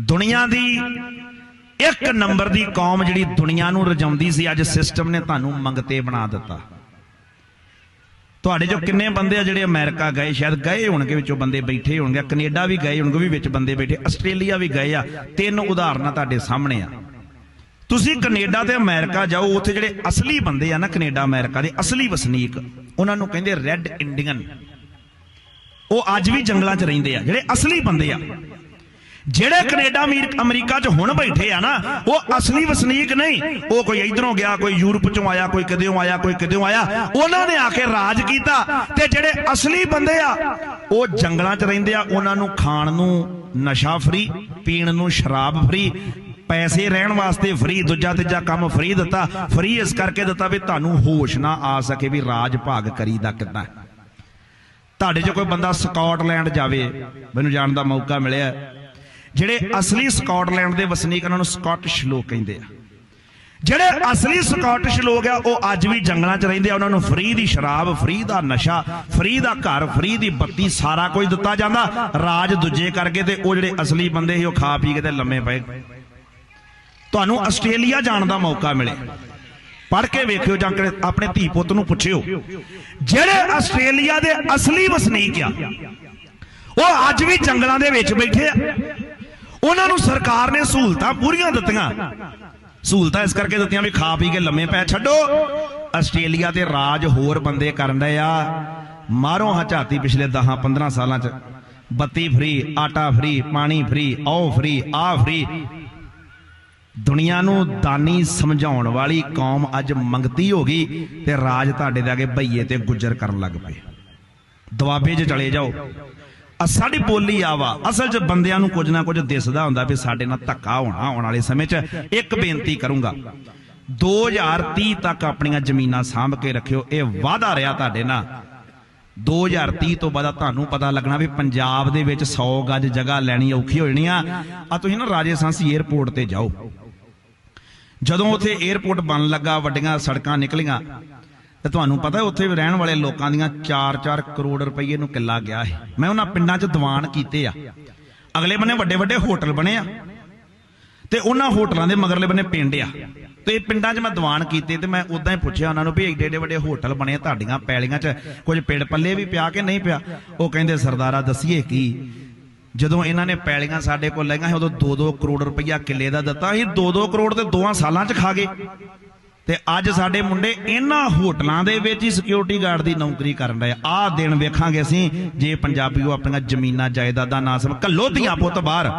ਦੁਨੀਆ ਦੀ ਇੱਕ ਨੰਬਰ ਦੀ ਕੌਮ ਜਿਹੜੀ ਦੁਨੀਆ ਨੂੰ ਰਜਾਉਂਦੀ ਸੀ, ਅੱਜ ਸਿਸਟਮ ਨੇ ਤੁਹਾਨੂੰ ਮੰਗਤੇ ਬਣਾ ਦਿੱਤਾ। ਤੁਹਾਡੇ ਜੋ ਕਿੰਨੇ ਬੰਦੇ ਆ ਜਿਹੜੇ ਅਮਰੀਕਾ ਗਏ, ਸ਼ਾਇਦ ਗਏ ਹੋਣਗੇ, ਵਿੱਚੋਂ ਬੰਦੇ ਬੈਠੇ ਹੋਣਗੇ, ਕੈਨੇਡਾ ਵੀ ਗਏ ਹੋਣਗੇ ਵੀ ਵਿੱਚ ਬੰਦੇ ਬੈਠੇ, ਆਸਟ੍ਰੇਲੀਆ ਵੀ ਗਏ ਆ, ਤਿੰਨ ਉਦਾਹਰਨਾਂ ਤੁਹਾਡੇ ਸਾਹਮਣੇ ਆ। ਤੁਸੀਂ ਕੈਨੇਡਾ ਤੇ ਅਮਰੀਕਾ ਜਾਓ, ਉੱਥੇ ਜਿਹੜੇ ਅਸਲੀ ਬੰਦੇ ਆ ਨਾ, ਕੈਨੇਡਾ, ਅਮਰੀਕਾ ਦੇ ਅਸਲੀ ਵਸਨੀਕ, ਉਹਨਾਂ ਨੂੰ ਕਹਿੰਦੇ ਰੈੱਡ ਇੰਡੀਅਨ। ਉਹ ਅੱਜ ਵੀ ਜੰਗਲਾਂ 'ਚ ਰਹਿੰਦੇ ਆ, ਜਿਹੜੇ ਅਸਲੀ ਬੰਦੇ ਆ। ਜਿਹੜੇ ਕੈਨੇਡਾ ਅਮੀਰ- ਅਮਰੀਕਾ 'ਚ ਹੁਣ ਬੈਠੇ ਆ ਨਾ, ਉਹ ਅਸਲੀ ਵਸਨੀਕ ਨਹੀਂ। ਉਹ ਕੋਈ ਇਧਰੋਂ ਗਿਆ, ਕੋਈ ਯੂਰਪ 'ਚੋਂ ਆਇਆ, ਕੋਈ ਕਿਦਿਓਂ ਆਇਆ, ਕੋਈ ਕਿਦਿਓਂ ਆਇਆ। ਉਹਨਾਂ ਨੇ ਆ ਕੇ ਰਾਜ ਕੀਤਾ ਤੇ ਜਿਹੜੇ ਅਸਲੀ ਬੰਦੇ ਆ, ਉਹ ਜੰਗਲਾਂ 'ਚ ਰਹਿੰਦੇ ਆ। ਉਹਨਾਂ ਨੂੰ ਖਾਣ ਨੂੰ ਨਸ਼ਾ ਫਰੀ, ਪੀਣ ਨੂੰ ਸ਼ਰਾਬ ਫਰੀ, ਪੈਸੇ ਰਹਿਣ ਵਾਸਤੇ ਫਰੀ, ਦੂਜਾ ਤੀਜਾ ਕੰਮ ਫਰੀ ਦਿੱਤਾ। ਫਰੀ ਇਸ ਕਰਕੇ ਦਿੱਤਾ ਵੀ ਤੁਹਾਨੂੰ ਹੋਸ਼ ਨਾ ਆ ਸਕੇ ਵੀ ਰਾਜ ਭਾਗ ਕਰੀਦਾ ਕਿੱਦਾਂ। ਤੁਹਾਡੇ 'ਚ ਕੋਈ ਬੰਦਾ ਸਕਾਟਲੈਂਡ ਜਾਵੇ, ਮੈਨੂੰ ਜਾਣ ਦਾ ਮੌਕਾ ਮਿਲਿਆ। ਜਿਹੜੇ ਅਸਲੀ ਸਕਾਟਲੈਂਡ ਦੇ ਵਸਨੀਕ ਉਹਨਾਂ ਨੂੰ ਸਕਾਟਿਸ਼ ਲੋਕ ਕਹਿੰਦੇ ਆ। ਜਿਹੜੇ ਅਸਲੀ ਸਕਾਟਿਸ਼ ਲੋਕ ਆ ਉਹ ਅੱਜ ਵੀ ਜੰਗਲਾਂ 'ਚ ਰਹਿੰਦੇ ਆ ਉਹਨਾਂ ਨੂੰ ਫ੍ਰੀ ਦੀ ਸ਼ਰਾਬ ਫ੍ਰੀ ਦਾ ਨਸ਼ਾ ਫ੍ਰੀ ਦਾ ਘਰ ਫ੍ਰੀ ਦੀ ਬੱਤੀ ਸਾਰਾ ਕੁਝ ਦਿੱਤਾ ਜਾਂਦਾ। ਰਾਜ ਦੂਜੇ ਕਰਕੇ ਤੇ ਉਹ ਜਿਹੜੇ ਅਸਲੀ ਬੰਦੇ ਸੀ ਉਹ ਖਾ ਪੀ ਕੇ ਤੇ ਲੰਮੇ ਪਏ। ਤੁਹਾਨੂੰ ਆਸਟ੍ਰੇਲੀਆ ਜਾਣ ਦਾ ਮੌਕਾ ਮਿਲੇ ਪੜ੍ਹ ਕੇ ਵੇਖਿਓ ਜਾਂ ਆਪਣੇ ਧੀ ਪੁੱਤ ਨੂੰ ਪੁੱਛਿਓ। ਜਿਹੜੇ ਆਸਟ੍ਰੇਲੀਆ ਦੇ ਅਸਲੀ ਵਸਨੀਕ ਆ ਉਹ ਅੱਜ ਵੀ ਜੰਗਲਾਂ ਦੇ ਵਿੱਚ ਬੈਠੇ ਆ। ਉਹਨਾਂ ਨੂੰ ਸਰਕਾਰ ਨੇ ਸਹੂਲਤਾਂ ਪੂਰੀਆਂ ਦਿੱਤੀਆਂ। ਸਹੂਲਤਾਂ ਇਸ ਕਰਕੇ ਦਿੱਤੀਆਂ ਵੀ ਖਾ ਪੀ ਕੇ ਲੰਮੇ ਪੈ ਛੱਡੋ। ਆਸਟ੍ਰੇਲੀਆ ਤੇ ਰਾਜ ਹੋਰ ਬੰਦੇ ਕਰਨ ਰਹੇ ਆ। ਮਾਰੋ ਹਾਂ ਪਿਛਲੇ 10 15 ਸਾਲਾਂ ਚ। ਬੱਤੀ ਫਰੀ, ਆਟਾ ਫਰੀ, ਪਾਣੀ ਫਰੀ ਆਹ ਫ੍ਰੀ, ਆ ਫ੍ਰੀ। ਦੁਨੀਆ ਨੂੰ ਦਾਨੀ ਸਮਝਾਉਣ ਵਾਲੀ ਕੌਮ ਅੱਜ ਮੰਗਤੀ ਹੋ ਗਈ ਤੇ ਰਾਜ ਤੁਹਾਡੇ ਦੇ ਅੱਗੇ ਭਈਏ ਤੇ ਗੁੱਜਰ ਕਰਨ ਲੱਗ ਪਏ। ਦੁਆਬੇ 'ਚ ਚਲੇ ਜਾਓ। ਆ ਸਾਡੀ ਬੋਲੀ ਆਵਾ। ਅਸਲ 'ਚ ਬੰਦਿਆਂ ਨੂੰ ਕੁਝ ਨਾ ਕੁਝ ਦਿਸਦਾ ਹੁੰਦਾ ਵੀ ਸਾਡੇ ਨਾਲ ਧੱਕਾ ਹੋਣਾ, ਆਉਣ ਵਾਲੇ ਸਮੇਂ 'ਚ ਇੱਕ ਬੇਨਤੀ ਕਰੂੰਗਾ। 2030 ਤੱਕ ਆਪਣੀਆਂ ਜ਼ਮੀਨਾਂ ਸਾਂਭ ਕੇ ਰੱਖਿਓ, ਇਹ ਵਾਅਦਾ ਰਿਹਾ ਤੁਹਾਡੇ ਨਾਲ। 2030 ਤੋਂ ਬਾਅਦ ਤੁਹਾਨੂੰ ਪਤਾ ਲੱਗਣਾ ਵੀ ਪੰਜਾਬ ਦੇ ਵਿੱਚ 100 ਗੱਜ ਜਗ੍ਹਾ ਲੈਣੀ ਔਖੀ ਹੋ ਜਾਣੀ ਆ। ਆ ਤੁਸੀਂ ਨਾ ਰਾਜੇ ਸਾਂਸੀ 에ਅਰਪੋਰਟ ਤੇ ਜਾਓ। ਜਦੋਂ ਉੱਥੇ 에ਅਰਪੋਰਟ ਬਣ ਲੱਗਾ, ਵੱਡੀਆਂ ਸੜਕਾਂ ਨਿਕਲੀਆਂ ਤੇ ਤੁਹਾਨੂੰ ਪਤਾ ਉੱਥੇ ਰਹਿਣ ਵਾਲੇ ਲੋਕਾਂ ਦੀਆਂ 4-4 ਕਰੋੜ ਰੁਪਏ ਨੂੰ ਕਿੱਲਾ ਗਿਆ ਹੈ। ਮੈਂ ਉਹਨਾਂ ਪਿੰਡਾਂ 'ਚ ਦੀਵਾਨ ਕੀਤੇ ਆ। ਅਗਲੇ ਬੰਨੇ ਵੱਡੇ ਵੱਡੇ ਹੋਟਲ ਬਣੇ ਆ। ਤੇ ਉਹਨਾਂ ਹੋਟਲਾਂ ਦੇ ਮਗਰਲੇ ਬੰਨੇ ਪਿੰਡ ਆ। ਤੇ ਪਿੰਡਾਂ 'ਚ ਮੈਂ ਦੀਵਾਨ ਕੀਤੇ ਤੇ ਮੈਂ ਉਦਾਂ ਹੀ ਪੁੱਛਿਆ ਉਹਨਾਂ ਨੂੰ ਵੀ ਏਡੇ ਏਡੇ ਵੱਡੇ ਹੋਟਲ ਬਣੇ ਤੁਹਾਡੀਆਂ ਪੈਲੀਆਂ 'ਚ। ਕੁਝ ਪਿੰਡ ਪੱਲੇ ਵੀ ਪਿਆ ਕਿ ਨਹੀਂ ਪਿਆ? ਉਹ ਕਹਿੰਦੇ, ਸਰਦਾਰਾ, ਦਸੀਏ ਕੀ? ਜਦੋਂ ਇਹਨਾਂ ਨੇ ਪੈਲੀਆਂ ਸਾਡੇ ਕੋਲ ਲਈਆਂ ਸੀ, ਉਦੋਂ 2-2 ਕਰੋੜ ਰੁਪਈਆ ਕਿੱਲੇ ਦਾ ਦਿੱਤਾ ਸੀ। 2-2 ਕਰੋੜ ਤੇ ਦੋਆਂ ਸਾਲਾਂ 'ਚ ਖਾ ਗਏ। ਤੇ ਅੱਜ ਸਾਡੇ ਮੁੰਡੇ ਇਹਨਾਂ ਹੋਟਲਾਂ ਦੇ ਵਿੱਚ ਹੀ ਸਿਕਿਉਰਿਟੀ ਗਾਰਡ ਦੀ ਨੌਕਰੀ ਕਰਨ ਰਹੇ ਆਹ ਦਿਨ ਵੇਖਾਂਗੇ ਅਸੀਂ, ਜੇ ਪੰਜਾਬੀਓ ਆਪਣੀਆਂ ਜ਼ਮੀਨਾਂ, ਜਾਇਦਾਦਾਂ ਨਾ ਸਮ ਕੱਲੋ ਧੀਆਂ ਪੁੱਤ ਬਾਹਰ।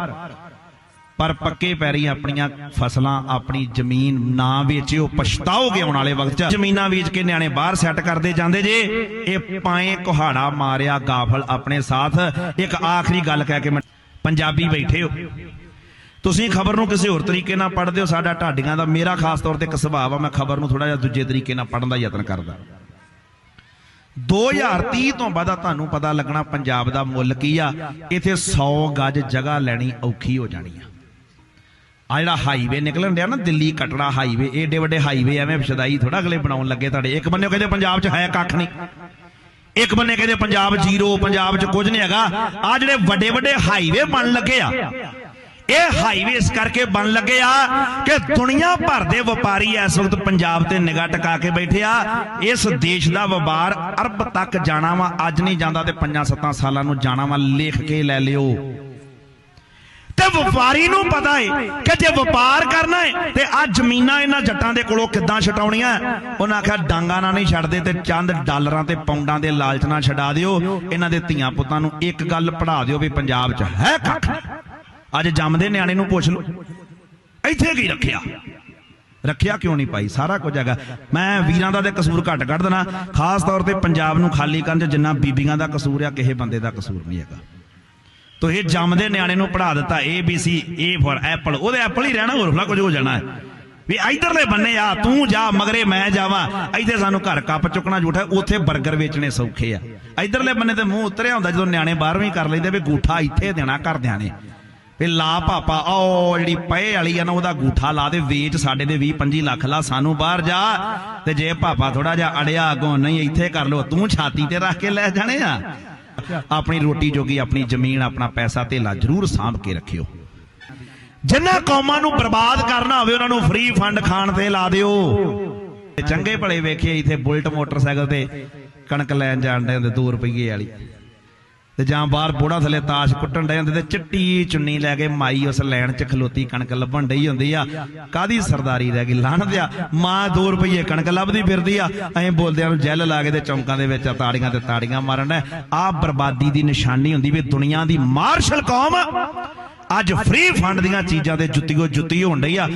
ਪਰ ਪੱਕੇ ਪੈਰੀ ਆਪਣੀਆਂ ਫਸਲਾਂ, ਆਪਣੀ ਜ਼ਮੀਨ ਨਾ ਵੇਚਿਓ, ਪਛਤਾਓਗੇ ਆਉਣ ਵਾਲੇ ਵਕਤ 'ਚ। ਜ਼ਮੀਨਾਂ ਵੇਚ ਕੇ ਨਿਆਣੇ ਬਾਹਰ ਸੈੱਟ ਕਰਦੇ ਜਾਂਦੇ ਜੇ। ਇਹ ਪਾਏ ਕੁਹਾੜਾ ਮਾਰਿਆ ਗਾਫਲ ਆਪਣੇ ਸਾਥ। ਇੱਕ ਆਖਰੀ ਗੱਲ ਕਹਿ ਕੇ ਪੰਜਾਬੀ ਬੈਠੇ ਹੋ। ਤੁਸੀਂ ਖਬਰ ਨੂੰ ਕਿਸੇ ਹੋਰ ਤਰੀਕੇ ਨਾਲ ਪੜ੍ਹਦੇ ਹੋ, ਸਾਡਾ ਢਾਡੀਆਂ ਦਾ ਮੇਰਾ ਖਾਸ ਤੌਰ ਤੇ ਇੱਕ ਸੁਭਾਅ ਆ ਮੈਂ ਖਬਰ ਨੂੰ ਥੋੜਾ ਜਿਹਾ ਦੂਜੇ ਤਰੀਕੇ ਨਾਲ ਪੜ੍ਹਨ ਦਾ ਯਤਨ ਕਰਦਾ। 2030 ਤੋਂ ਬਾਅਦ ਤੁਹਾਨੂੰ ਪਤਾ ਲੱਗਣਾ ਪੰਜਾਬ ਦਾ ਮੁੱਲ ਕੀ ਆ, ਇੱਥੇ 100 ਗਜ ਜਗ੍ਹਾ ਲੈਣੀ ਔਖੀ ਹੋ ਜਾਣੀ ਆ। ਆ ਜਿਹੜਾ ਹਾਈਵੇ ਨਿਕਲਣ ਡਿਆ ਨਾ, ਦਿੱਲੀ ਕਟੜਾ ਹਾਈਵੇ ਏਡੇ ਵੱਡੇ ਹਾਈਵੇ ਐਵੇਂ ਵਿਸ਼ਦਾਈ ਥੋੜਾ ਅਗਲੇ ਬਣਾਉਣ ਲੱਗੇ ਤੁਹਾਡੇ। ਇੱਕ ਬੰਨੇ ਕਹਿੰਦੇ ਪੰਜਾਬ 'ਚ ਹੈ ਕੱਖ ਨਹੀਂ। ਇੱਕ ਬੰਨੇ ਕਹਿੰਦੇ ਪੰਜਾਬ ਜ਼ੀਰੋ, ਪੰਜਾਬ 'ਚ ਕੁਝ ਨਹੀਂ ਹੈਗਾ। ਆ ਜਿਹੜੇ ਵੱਡੇ ਵੱਡੇ ਹਾਈਵੇ ਬਣ ਲੱਗੇ ਆ ਇਹ ਹਾਈਵੇ ਇਸ ਕਰਕੇ ਬਣ ਲੱਗੇ ਆ ਕਿ ਦੁਨੀਆ ਭਰ ਦੇ ਵਪਾਰੀ ਇਸ ਵਕਤ ਪੰਜਾਬ ਤੇ ਨਿਗਾਹ ਟਿਕਾ ਕੇ ਬੈਠੇ ਆ। ਇਸ ਦੇਸ਼ ਦਾ ਵਪਾਰ ਅਰਬ ਤੱਕ ਜਾਣਾ ਵਾ, ਅੱਜ ਨਹੀਂ ਜਾਂਦਾ ਤੇ 5-7 ਸਾਲਾਂ ਨੂੰ ਜਾਣਾ ਵਾ, ਲਿਖ ਕੇ ਲੈ ਲਿਓ। ਤੇ ਵਪਾਰੀ ਨੂੰ ਪਤਾ ਹੈ ਕਿ ਜੇ ਵਪਾਰ ਕਰਨਾ ਏ ਤੇ ਆ ਜ਼ਮੀਨਾਂ ਇਹਨਾਂ ਜੱਟਾਂ ਦੇ ਕੋਲੋਂ ਕਿੱਦਾਂ ਛਟਾਉਣੀਆਂ ਉਹਨਾਂ ਆਖਿਆ, ਡਾਂਗਾ ਨਾਲ ਨਹੀਂ ਛੱਡਦੇ ਤੇ ਚੰਦ ਡਾਲਰਾਂ ਤੇ ਪੌਂਡਾਂ ਦੇ ਲਾਲਚ ਨਾਲ ਛਡਾ ਦਿਓ। ਇਹਨਾਂ ਦੇ ਧੀਆਂ ਪੁੱਤਾਂ ਨੂੰ ਇੱਕ ਗੱਲ ਪੜ੍ਹਾ ਦਿਓ ਵੀ ਪੰਜਾਬ 'ਚ ਹੈ ਕੱਖ। ਅੱਜ ਜੰਮਦੇ ਨਿਆਣੇ ਨੂੰ ਪੁੱਛ ਲਓ। ਇੱਥੇ ਕੀ ਰੱਖਿਆ? ਰੱਖਿਆ ਕਿਉਂ ਨਹੀਂ ਪਾਈ ਸਾਰਾ ਕੁਝ ਹੈਗਾ। ਮੈਂ ਵੀਰਾਂ ਦਾ ਤੇ ਕਸੂਰ ਘੱਟ ਕੱਢ ਦੇਣਾ ਖਾਸ ਤੌਰ ਤੇ ਪੰਜਾਬ ਨੂੰ ਖਾਲੀ ਕਰਨ 'ਚ ਜਿੰਨਾ ਬੀਬੀਆਂ ਦਾ ਕਸੂਰ ਆ, ਕਿਸੇ ਬੰਦੇ ਦਾ ਕਸੂਰ ਨਹੀਂ ਹੈਗਾ। ਤੋ ਇਹ ਜੰਮਦੇ ਨਿਆਣੇ ਨੂੰ ਪੜਾ ਦਿੱਤਾ A B C A for apple ਉਹਦੇ ਐਪਲ ਹੀ ਰਹਿਣਾ, ਹੋਰ ਫਲਾ ਕੁਝ ਹੋ ਜਾਣਾ ਹੈ। ਵੀ ਇਧਰਲੇ ਬੰਨੇ ਆ, ਤੂੰ ਜਾ, ਮਗਰੇ ਮੈਂ ਜਾਵਾਂ। ਇੱਥੇ ਸਾਨੂੰ ਘਰ ਕੱਪ ਚੁੱਕਣਾ ਝੂਠਾ ਉੱਥੇ 버ਗਰ ਵੇਚਣੇ ਸੌਖੇ ਆ। ਇਧਰਲੇ ਬੰਨੇ ਤੇ ਮੂੰਹ ਉਤਰਿਆ ਹੁੰਦਾ ਜਦੋਂ ਨਿਆਣੇ 12ਵੀਂ ਕਰ ਲੈਂਦੇ ਵੀ ਗੂਠਾ ਇੱਥੇ ਦੇਣਾ, ਘਰਦਿਆਂ ਨੇ। ਵੀ ਲਾ ਪਾਪਾ ਉਹ ਜਿਹੜੀ ਪਏ ਵਾਲੀ ਆ ਨਾ, ਉਹਦਾ ਗੂਠਾ ਲਾ ਦੇ, ਵੇਚ ਸਾਡੇ ਦੇ 20 25 ਲੱਖ ਲਾ, ਸਾਨੂੰ ਬਾਹਰ ਜਾ। ਤੇ ਜੇ ਪਾਪਾ ਥੋੜਾ ਜਿਹਾ ਅੜਿਆ ਅਗੋਂ, ਨਹੀਂ, ਇੱਥੇ ਕਰ ਲੋ ਤੂੰ ਛਾਤੀ ਤੇ ਰੱਖ ਕੇ ਲੈ ਜਾਣੇ ਆ। ਆਪਣੀ ਰੋਟੀ ਜੋਗੀ, ਆਪਣੀ ਜ਼ਮੀਨ, ਆਪਣਾ ਪੈਸਾ, ਧੇਲਾ ਜ਼ਰੂਰ ਸਾਂਭ ਕੇ ਰੱਖਿਓ। ਜਿਨ੍ਹਾਂ ਕੌਮਾਂ ਨੂੰ ਬਰਬਾਦ ਕਰਨਾ ਹੋਵੇ, ਉਹਨਾਂ ਨੂੰ ਫ੍ਰੀ ਫੰਡ ਖਾਣ ਤੇ ਲਾ ਦਿਓ। ਚੰਗੇ ਭਲੇ ਵੇਖੇ, ਇੱਥੇ ਬੁਲਟ ਮੋਟਰਸਾਈਕਲ ਤੇ ਕਣਕ ਲੈਣ ਜਾਣ ਦੇ ਹੁੰਦੇ 2 ਰੁਪਏ ਵਾਲੀ। ਤੇ ਜਾਂ ਬਾਹਰ ਬੋੜਾ ਥੱਲੇ ਤਾਸ਼ ਕੁੱਟਣ ਡਏ ਹੁੰਦੇ ਤੇ ਚਿੱਟੀ ਚੁੰਨੀ ਲੈ ਕੇ ਮਾਈ ਉਸ ਲੈਣ 'ਚ ਖਲੋਤੀ, ਕਣਕ ਲੱਭਣ ਡਈ ਹੁੰਦੀ ਆ। ਕਾਦੀ ਸਰਦਾਰੀ ਰਹਿ ਗਈ? ਲਾਹਣ ਦਿਆ ਮਾਂ 2 ਰੁਪਏ ਕਣਕ ਲੱਭਦੀ ਫਿਰਦੀ ਆ। ਐਂ ਬੋਲਦਿਆਂ ਨੂੰ ਜੈਲ ਲਾ ਕੇ ਤੇ ਚੌਂਕਾਂ ਦੇ ਵਿੱਚ ਤਾੜੀਆਂ ਤੇ ਤਾੜੀਆਂ ਮਾਰਨ ਆ ਬਰਬਾਦੀ ਦੀ ਨਿਸ਼ਾਨੀ ਹੁੰਦੀ ਵੀ ਦੁਨੀਆ ਦੀ ਮਾਰਸ਼ਲ ਕੌਮ ਅੱਜ ਫ੍ਰੀ ਫੰਡ ਦੀਆਂ ਚੀਜ਼ਾਂ ਤੇ ਜੁੱਤੀਓ ਜੁੱਤੀ ਹੋਣ ਡਈ ਆ।